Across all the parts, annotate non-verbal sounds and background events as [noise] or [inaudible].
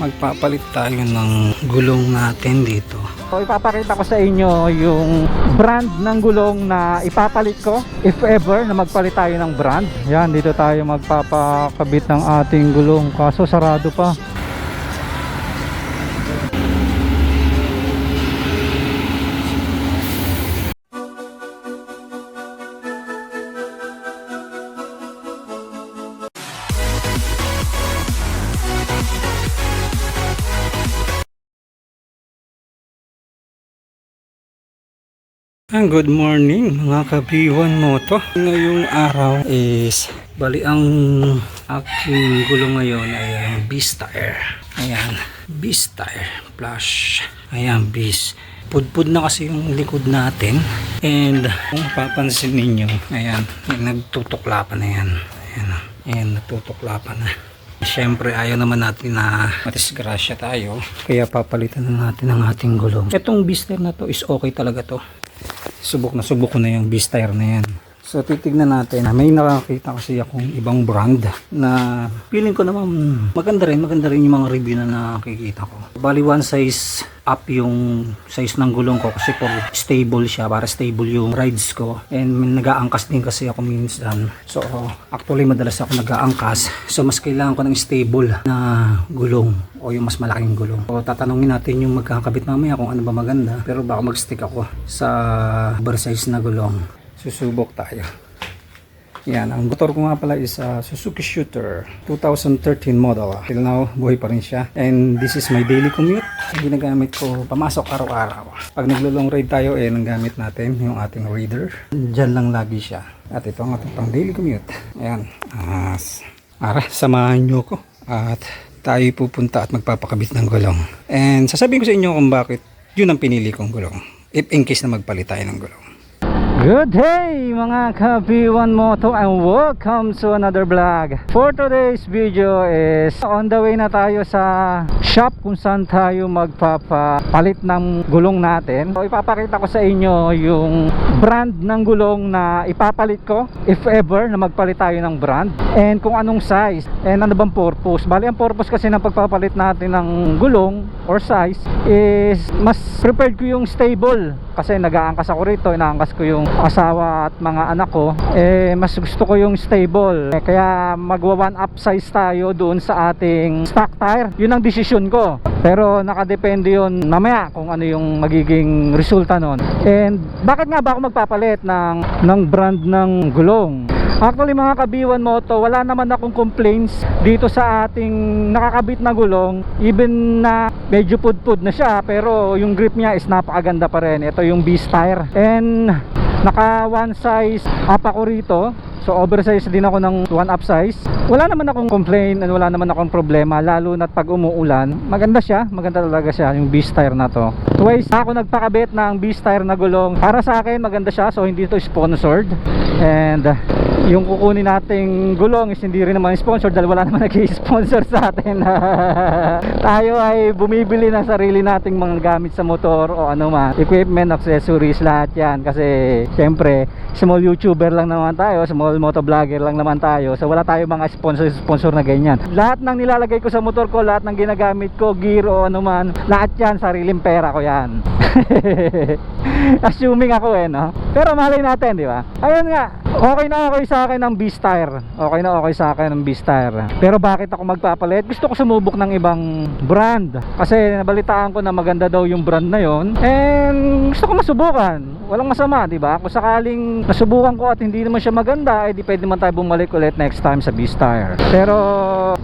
magpapalit tayo ng gulong natin dito. So, ipapakita ko sa inyo yung brand ng gulong na ipapalit ko if ever na magpalit tayo ng brand. Yan, dito tayo magpapakabit ng ating gulong kaso sarado pa. Ang good morning mga kabiwan moto. Ngayong araw is bali ang aking gulong ngayon ay ang Beast Tire. Ayan, Beast Tire Plus. Ayan, Beast. Pudpud na kasi yung likod natin. And kung papansin ninyo, ayan, nagtutuklapan na yan. Ayan, ayan nagtutuklapan na. Siyempre ayaw naman natin na matisgrasya tayo. Kaya papalitan na natin ang ating gulong. Itong Beast Tire na to is okay talaga to subok na subok ko na yung beast tire na yan so titignan natin. May nakakita kasi akong ibang brand na feeling ko naman maganda rin maganda rin yung mga review na nakikita ko. Bali one size up yung size ng gulong ko kasi for stable siya para stable yung rides ko. And nag-aangkas din kasi ako minsan. So actually madalas ako nag-aangkas. So mas kailangan ko ng stable na gulong o yung mas malaking gulong. So tatanungin natin yung magkakabit mamaya kung ano ba maganda. Pero baka mag-stick ako sa oversize na gulong susubok tayo yan, ang motor ko nga pala is uh, Suzuki Shooter 2013 model. Till now, buhay pa rin siya. And this is my daily commute. Ginagamit ko pamasok araw-araw. Pag naglo-long ride tayo, eh, ang gamit natin yung ating reader. Diyan lang lagi siya. At ito ang ating pang daily commute. Ayan. As, ara, samahan nyo ko. At tayo pupunta at magpapakabit ng gulong. And sasabihin ko sa inyo kung bakit yun ang pinili kong gulong. If in case na magpalit tayo ng gulong. Good day mga ka-B1 Moto and welcome to another vlog. For today's video is on the way na tayo sa shop kung saan tayo magpapalit ng gulong natin. So, Ipapakita ko sa inyo yung brand ng gulong na ipapalit ko if ever na magpalit tayo ng brand. And kung anong size and ano bang purpose. Bali ang purpose kasi ng pagpapalit natin ng gulong or size is mas prepared ko yung stable kasi nag-aangkas ako rito inaangkas ko yung asawa at mga anak ko. Eh mas gusto ko yung stable. Eh, kaya magwa one up size tayo doon sa ating stock tire. Yun ang desisyon ko. Pero nakadepende yun mamaya kung ano yung magiging resulta nun. And bakit nga ba ako magpapalit ng, ng brand ng gulong? Actually mga kabiwan moto, wala naman akong complaints dito sa ating nakakabit na gulong. Even na medyo pudpud na siya, pero yung grip niya is napakaganda pa rin. Ito yung Beast tire. And naka one size up ako rito. So oversize din ako ng one up size. Wala naman akong complain and wala naman akong problema lalo na pag umuulan. Maganda siya, maganda talaga siya yung Beast tire na to. Twice ako nagpakabit ng Beast tire na gulong. Para sa akin maganda siya so hindi ito sponsored. And yung kukunin nating gulong is hindi rin naman sponsored dahil wala naman [laughs] nag-sponsor sa atin. [laughs] Tayo ay bumibili ng sarili nating mga gamit sa motor o ano man, equipment, accessories, lahat yan. Kasi syempre, small YouTuber lang naman tayo, small motovlogger lang naman tayo. So wala tayo mga sponsor sponsor na ganyan. Lahat ng nilalagay ko sa motor ko, lahat ng ginagamit ko, gear o ano man, lahat yan sariling pera ko yan. [laughs] Assuming ako eh, no? Pero malay natin, di ba? Ayun nga, okay na okay sa akin ng Beast Tire. Okay na okay sa akin ng Beast Tire. Pero bakit ako magpapalit? Gusto ko sumubok ng ibang brand. Kasi nabalitaan ko na maganda daw yung brand na yon. And gusto ko masubukan. Walang masama, di ba? Kung sakaling nasubukan ko at hindi naman siya maganda, eh di pwede naman tayo bumalik ulit next time sa Beast Tire. Pero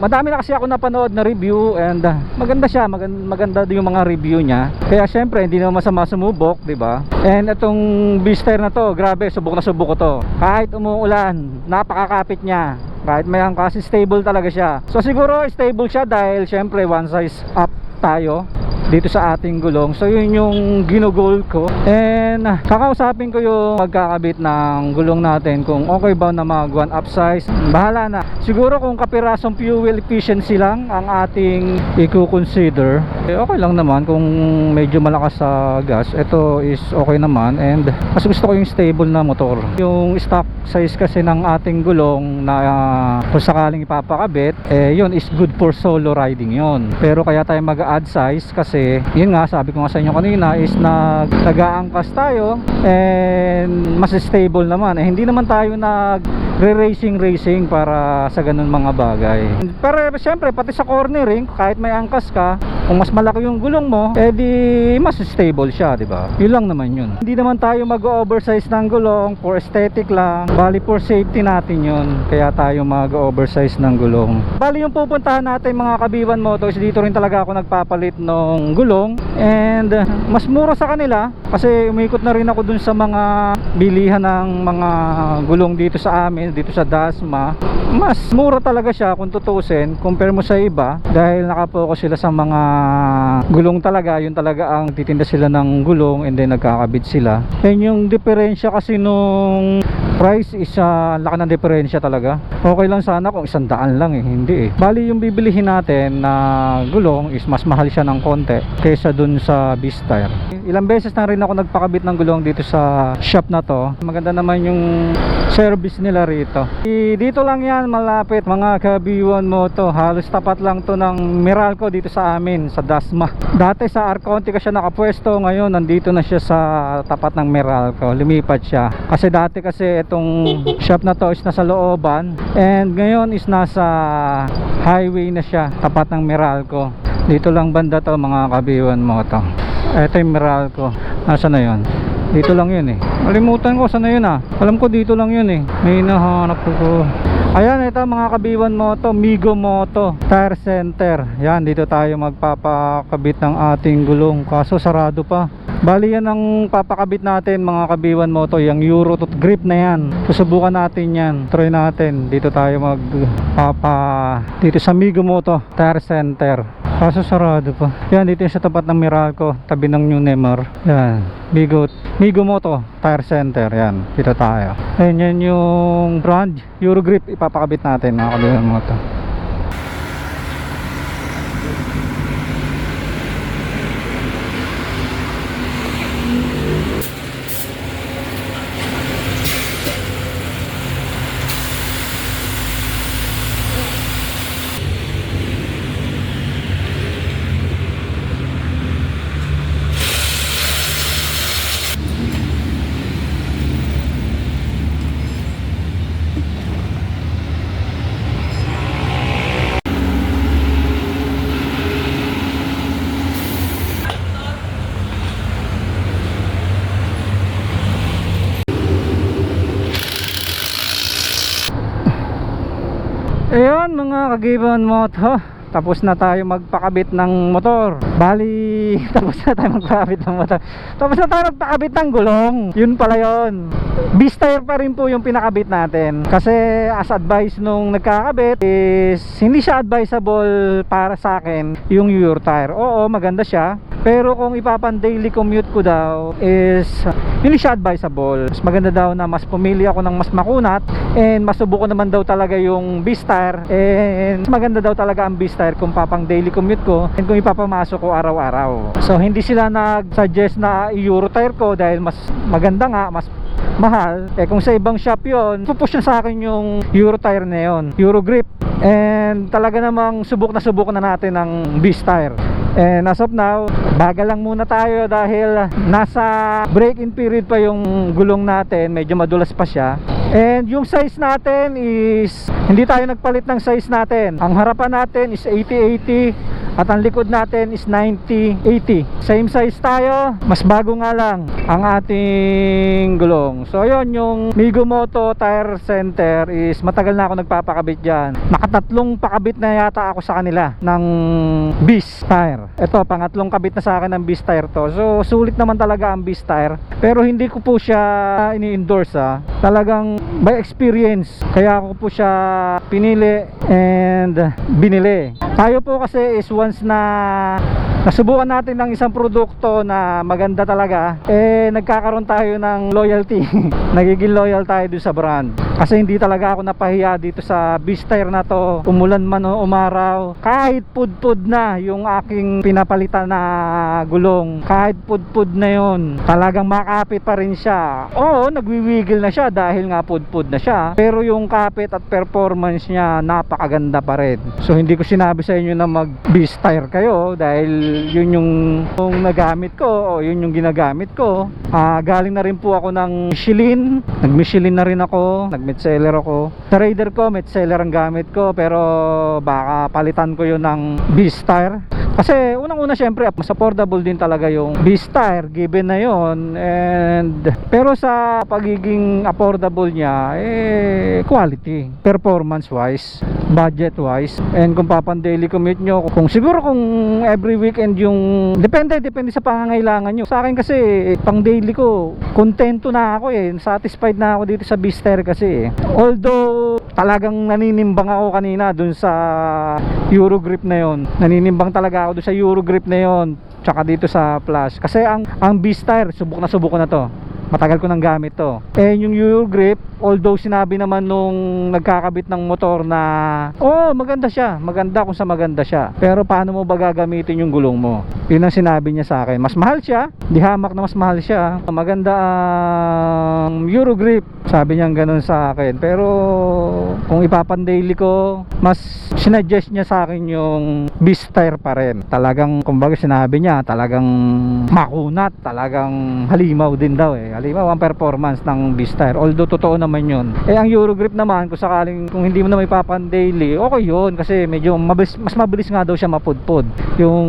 madami na kasi ako napanood na review and uh, maganda siya, maganda, maganda yung mga review niya. Kaya syempre, hindi naman masama sumubok, di ba? And itong Beast Tire na to, grabe, subok na subok ko to. Kahit umuulan, napakakapit niya. Kahit may kasi stable talaga siya. So siguro stable siya dahil syempre one size up tayo. dito sa ating gulong. So yun yung ginugol ko. And kakausapin ko yung magkakabit ng gulong natin kung okay ba na mag one up size. Bahala na. Siguro kung kapirasong fuel efficiency lang ang ating i-consider. Eh, okay lang naman kung medyo malakas sa gas. Ito is okay naman and mas gusto ko yung stable na motor. Yung stock size kasi ng ating gulong na ah, kung sakaling ipapakabit, eh yun is good for solo riding yun. Pero kaya tayo mag-add size kasi yun nga sabi ko nga sa inyo kanina is nag nag-aangkas tayo and mas stable naman. Eh, hindi naman tayo nag re-racing racing para sa ganun mga bagay. Pero syempre pati sa cornering kahit may angkas ka, kung mas malaki yung gulong mo, eh mas stable siya, di ba? Yun lang naman yun. Hindi naman tayo mag-oversize ng gulong for aesthetic lang. Bali for safety natin yun. Kaya tayo mag-oversize ng gulong. Bali yung pupuntahan natin mga kabiwan motors, dito rin talaga ako nagpapalit ng gulong and mas mura sa kanila kasi umikot na rin ako dun sa mga bilihan ng mga gulong dito sa amin, dito sa Dasma. Mas mura talaga siya kung tutusin compare mo sa iba dahil nakapokus sila sa mga gulong talaga, yun talaga ang titinda sila ng gulong and then nagkakabit sila. And yung diferensya kasi nung price is uh, laki ng diferensya talaga. Okay lang sana kung isang daan lang eh, hindi eh. Bali yung bibilihin natin na gulong is mas mahal siya ng konti kaysa dun sa Beastire. Ilang beses na rin ako nagpakabit ng gulong dito sa shop na to. Maganda naman yung service nila rito. I- Dito lang yan malapit mga kabiwan mo to. Halos tapat lang to ng Meralco dito sa amin sa Dasma. Dati sa Arconti ka siya nakapwesto. Ngayon nandito na siya sa tapat ng Meralco. Lumipat siya. Kasi dati kasi itong shop na to is nasa looban. And ngayon is nasa highway na siya. Tapat ng Meralco. Dito lang banda to mga kabiwan mo to. Ito yung Meralco. Nasa na yon? Dito lang yun eh. Malimutan ko, saan na yun ah? Alam ko dito lang yun eh. May nahanap ko. Ayan, ito mga kabiwan moto, Migo Moto, Tire Center. Yan, dito tayo magpapakabit ng ating gulong. Kaso sarado pa. Bali yan ang papakabit natin mga kabiwan moto, yung Euro to grip na yan. Susubukan natin yan. Try natin. Dito tayo magpapa dito sa Migo Moto, Tire Center. Kaso sarado pa. Yan, dito sa tapat ng Meralco, tabi ng New Nemar. Yan, Migo, Migo Moto Tire Center. Yan, dito tayo. Ayan, yan yung brand, Eurogrip, ipapakabit natin mga kabilang moto. Ayun mga kagiban moto Tapos na tayo magpakabit ng motor. Bali [laughs] Tapos na tayo magpakabit ng motor. Tapos na tayo magpakabit ng gulong. Yun pala yun. Beastire pa rin po yung pinakabit natin. Kasi as advice nung nagkakabit Is hindi siya advisable para sa akin Yung Euro tire. Oo maganda siya pero kung ipapan daily commute ko daw is hindi siya advisable. Mas maganda daw na mas pumili ako ng mas makunat and masubukan naman daw talaga yung Beastire and mas maganda daw talaga ang Beastire kung papang daily commute ko and kung ipapamasok ko araw-araw. So hindi sila nag-suggest na i-Euro tire ko dahil mas maganda nga, mas mahal. Eh kung sa ibang shop yon, pupush na sa akin yung Euro tire na yon, Euro grip. And talaga namang subok na subok na natin ng Beast tire. And as of now, bagal lang muna tayo dahil nasa break-in period pa yung gulong natin, medyo madulas pa siya. And yung size natin is hindi tayo nagpalit ng size natin. Ang harapan natin is 80-80 at ang likod natin is 90-80. Same size tayo, mas bago nga lang ang ating gulong. So yun, yung Migo Moto Tire Center is matagal na ako nagpapakabit dyan. Nakatatlong pakabit na yata ako sa kanila ng Beast Tire. Ito, pangatlong kabit na sa akin ng Beast Tire to. So sulit naman talaga ang Beast Tire. Pero hindi ko po siya ini-endorse ha. Talagang by experience. Kaya ako po siya pinili and binili. Tayo po kasi is once na nasubukan natin ng isang produkto na maganda talaga, eh nagkakaroon tayo ng loyalty. [laughs] Nagiging loyal tayo sa brand. Kasi hindi talaga ako napahiya dito sa Beastire na to. Umulan man o umaraw. Kahit pudpud na yung aking pinapalitan na gulong. Kahit pudpud na yon Talagang makapit pa rin siya. Oo, nagwiwigil na siya dahil nga pudpud na siya. Pero yung kapit at performance niya napakaganda pa rin. So hindi ko sinabi sa inyo na mag Beastire kayo dahil yun yung, yung nagamit ko o yun yung ginagamit ko. Ah, galing na rin po ako ng Michelin. Nag-Michelin na rin ako. Nag-Metzeler ako. Sa Raider ko, Metzeler ang gamit ko. Pero baka palitan ko yun ng Beastire. Kasi unang-una syempre mas affordable din talaga yung Beastire given na yon and pero sa pagiging affordable niya eh quality. Performance wise budget wise and kung papan daily commute nyo kung siguro kung every weekend yung depende depende sa pangangailangan nyo. Sa akin kasi eh, pang daily ko kontento na ako eh. Satisfied na ako dito sa Beastire kasi eh. although talagang naninimbang ako kanina dun sa Eurogrip na yon naninimbang talaga ako dun sa Eurogrip na yon tsaka dito sa Plus kasi ang ang Beastire subok na subok ko na to matagal ko nang gamit to. Eh yung Eurogrip although sinabi naman nung nagkakabit ng motor na oh maganda siya. Maganda kung sa maganda siya. Pero paano mo ba gagamitin yung gulong mo? Yun ang sinabi niya sa akin. Mas mahal siya. Di hamak na mas mahal siya. Maganda ang Eurogrip sabi niya ganun sa akin. Pero kung ipapandaily ko mas sinuggest niya sa akin yung Beastire pa rin. Talagang kumbaga sinabi niya talagang makunat. Talagang halimaw din daw eh halimaw ang performance ng Beastire although totoo naman yun. Eh ang Eurogrip naman kung sakaling kung hindi mo na may papandaily okay yun kasi medyo mabilis, mas mabilis nga daw siya mapudpod yung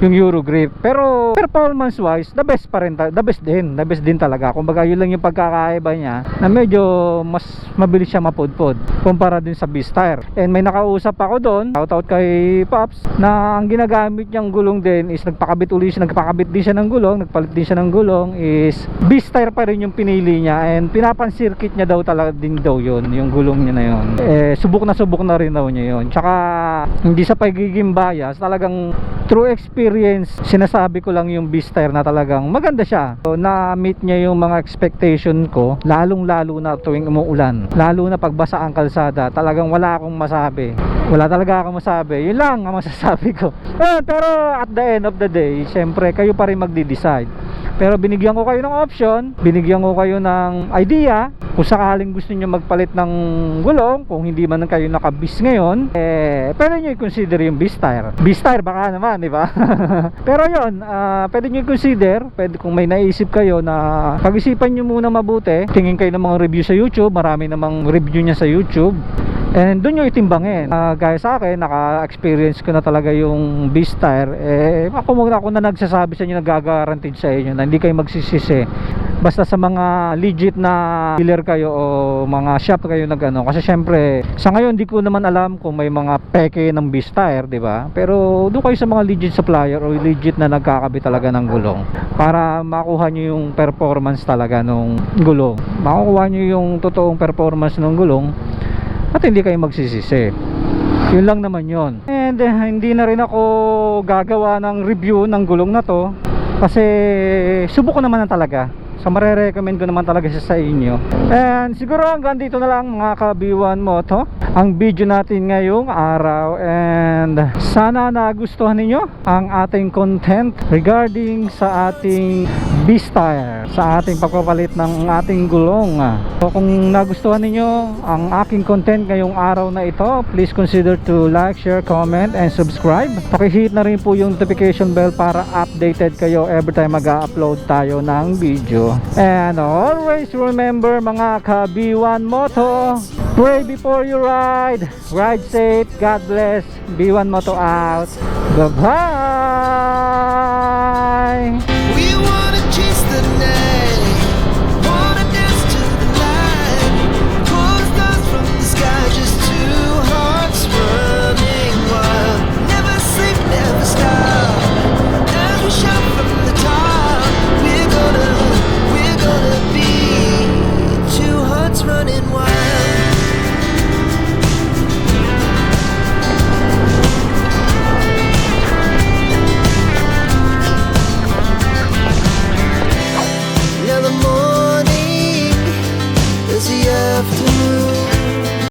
yung Eurogrip pero performance wise the best pa rin the best din the best din talaga. Kumbaga yun lang yung pagkakaiba niya na medyo mas mabilis siya mapudpod kumpara din sa Beastire and may nakausap ako doon shout out kay Pops na ang ginagamit niyang gulong din is nagpakabit uli siya nagpakabit din siya ng gulong nagpalit din siya ng gulong is Beastire pa rin yung pinili niya and pinapan-circuit niya daw talaga din daw yun yung gulong niya na yun. Eh subok na subok na rin daw niya yun. Tsaka hindi sa pagiging bias talagang true experience sinasabi ko lang yung Beastire na talagang maganda siya. So, na-meet niya yung mga expectation ko lalong lalo na tuwing umuulan. Lalo na pagbasa ang kalsada talagang wala akong masabi. Wala talaga akong masabi. Yun lang ang masasabi ko. Eh, pero at the end of the day syempre kayo pa rin magdi-decide pero binigyan ko kayo ng option binigyan ko kayo ng idea kung sakaling gusto niyo magpalit ng gulong kung hindi man kayo nakabis ngayon eh pwede niyo i-consider yung Beastire Beastire baka naman di ba? [laughs] Pero yun ah, pwede niyo i-consider pwede kung may naisip kayo na pag-isipan niyo muna mabuti tingin kayo ng mga review sa YouTube marami namang review niya sa YouTube And doon nyo itimbangin. Ah, gaya sa akin, naka-experience ko na talaga yung Beastire. Eh, ako muna ako na nagsasabi sa inyo, nagagaranteed sa inyo na hindi kayo magsisisi. Basta sa mga legit na dealer kayo o mga shop kayo nag ano. Kasi syempre, sa ngayon, di ko naman alam kung may mga peke ng Beastire, di ba? Pero doon kayo sa mga legit supplier o legit na nagkakabit talaga ng gulong. Para makuha nyo yung performance talaga ng gulong. Makukuha nyo yung totoong performance ng gulong at hindi kayo magsisisi? Yun lang naman yun. And eh, hindi na rin ako gagawa ng review ng gulong na to. Kasi subok ko naman na talaga. So marerecommend ko naman talaga siya sa inyo. And siguro hanggang dito na lang mga ka-B1 Moto ang video natin ngayong araw. And sana nagustuhan ninyo ang ating content regarding sa ating Beastire sa ating pagpapalit ng ating gulong. So kung nagustuhan ninyo ang aking content ngayong araw na ito please consider to like, share, comment and subscribe. Pakihit na rin po yung notification bell para updated kayo every time mag-upload tayo ng video. And always remember mga ka-B1 Moto pray before you ride. Ride safe. God bless. B1 Moto out. Bye bye